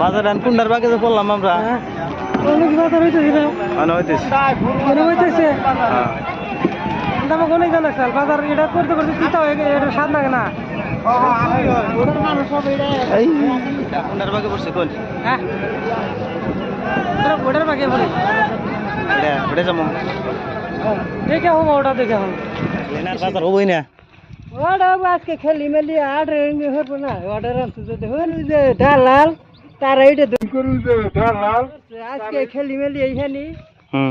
বাজারে আন কুন্ডার বাগে যে পড়লাম আমরা অনেক বাজার হইতেছে না মানে হইতেছে মনে হইতেছে হ্যাঁ। দামা অনেক জানা চাল বাজার এটা করতে করতে চিন্তা হয়ে গেছে এটা স্বাদ লাগে না। পড়ছে কোন? হ্যাঁ। ওটা ওটার পড়ে যেমন দেখে ওটা দেখে হব। বাজার হবই না। ওটা আজকে খেলি মেলি আর্ডার হব না। অর্ডার আনতে যদি হল যে ডালাল তারা এইটা আজকে খেলি মেলি এইখানে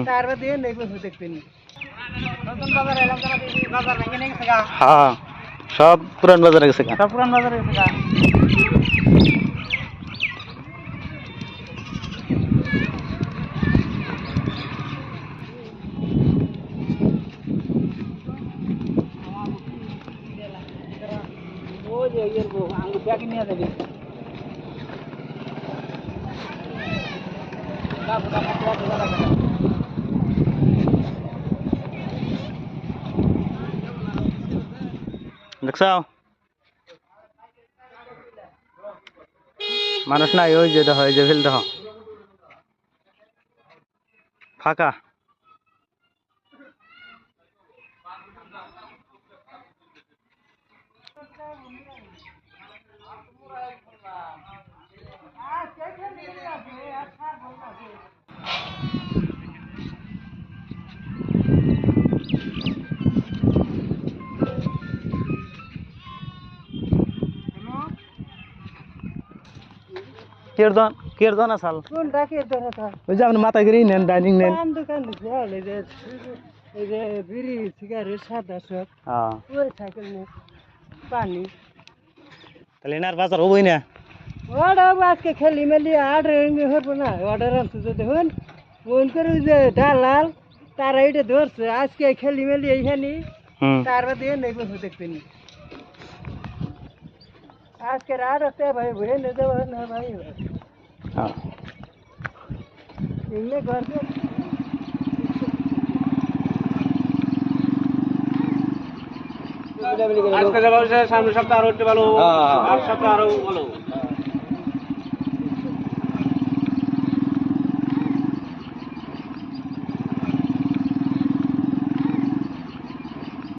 তার বাদে নেই দেখবেন হ্যাঁ সব পুরান বাজারে গেছে। সব পুরান বাজারে গেছে গা। ওই দেখছ মানুষ নাই ওই যে দেখো এই যে ফিল দেখো। ফাঁকা। কীর্তন কীর্তন আসাল। কোন ডাকে ধরে তা ওই যে আপনি মাথায় করে নেন ডাইনিং নেন। দোকান দিছে এই যে এই যে বিড়ি সিগারেট সাদা সব। হ্যাঁ ওই সাইকেল নিয়ে পানি। তাহলে এনার বাজার হবই না? ওটা আজকে খেলি মেলি আর্ডার হব না। অর্ডার আনতে যদি হন ফোন করে ওই যে ডালাল তারা এইটা ধরছে। আজকে খেলি মেলি এইখানে তার বাদে নেই দেখবেন আজকে রাত আছে ভাই ভয়ে নিয়ে যাব না ভাই। হ্যাঁ। এমনি ঘর আজকে যাব সামনের সপ্তাহ আরও একটু ভালো আর সপ্তাহ আরও ভালো।